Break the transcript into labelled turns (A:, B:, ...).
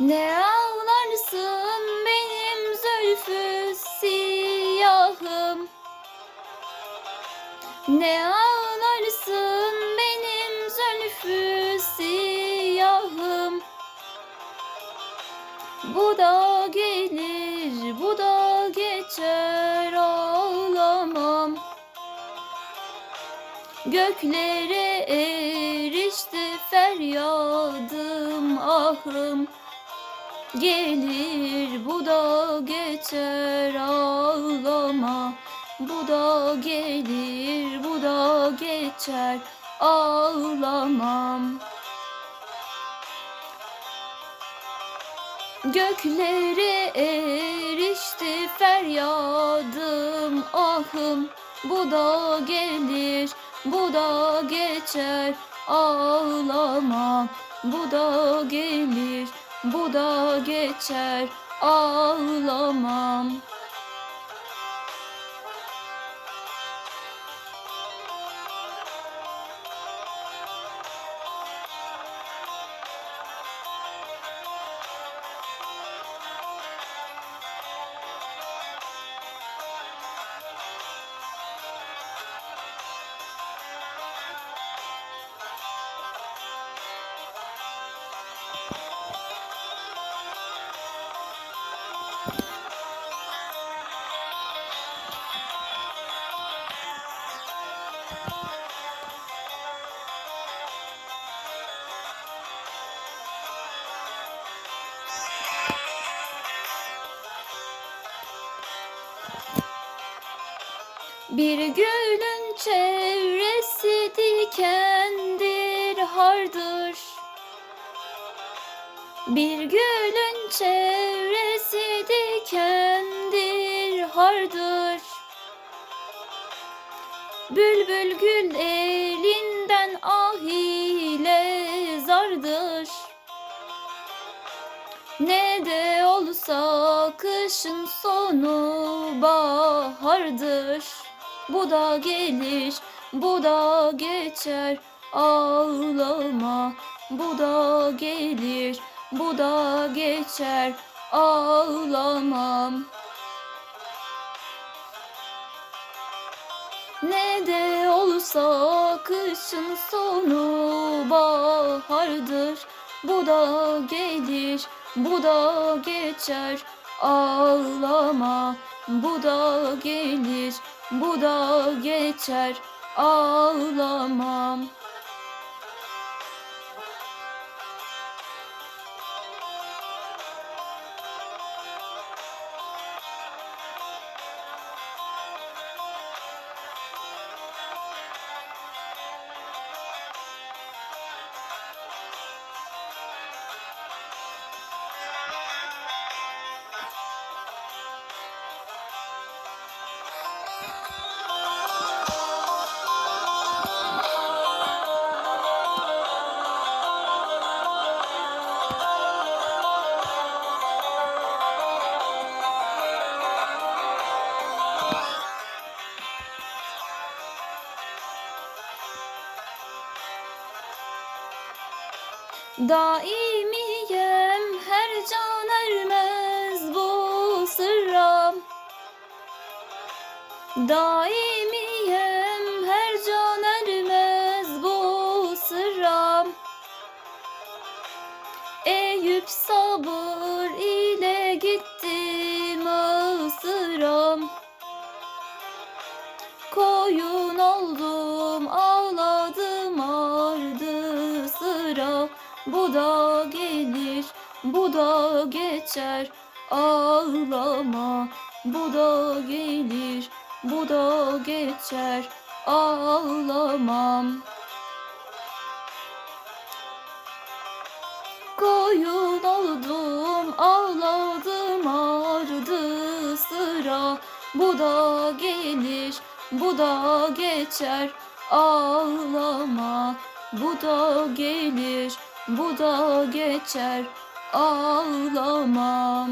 A: Ne ağlarsın benim zülfü siyahım? Ne ağlarsın benim zülfü siyahım? Bu da gelir bu da geçer ağlamam. Göklere erişti feryadım ahım Gelir bu da geçer ağlama. Bu da gelir bu da geçer ağlamam Göklere erişti feryadım ahım. Bu da gelir bu da geçer ağlama. Bu da gelir bu da geçer ağlamam Bir gülün çevresi dikendir hardır. Bir gülün çevresi dikendir hardır. Bülbül gül elinden ah ile zardır. Ne de olsa kışın sonu bahardır Bu da gelir, bu da geçer. Ağlama Bu da gelir, bu da geçer. Ağlamam. Ne de olsa kışın sonu bahardır. Bu da gelir, bu da geçer. Ağlama Bu da gelir, bu da geçer ağlamam Daimiyem her can ermez bu sırra. Daimiyem her can ermez bu sırra. Eyüp sabır Bu da gelir bu da geçer ağlama. Bu da gelir bu da geçer ağlamam Koyun oldum ağladım ardı sıra. Bu da gelir bu da geçer ağlama. Bu da gelir bu da geçer ağlamam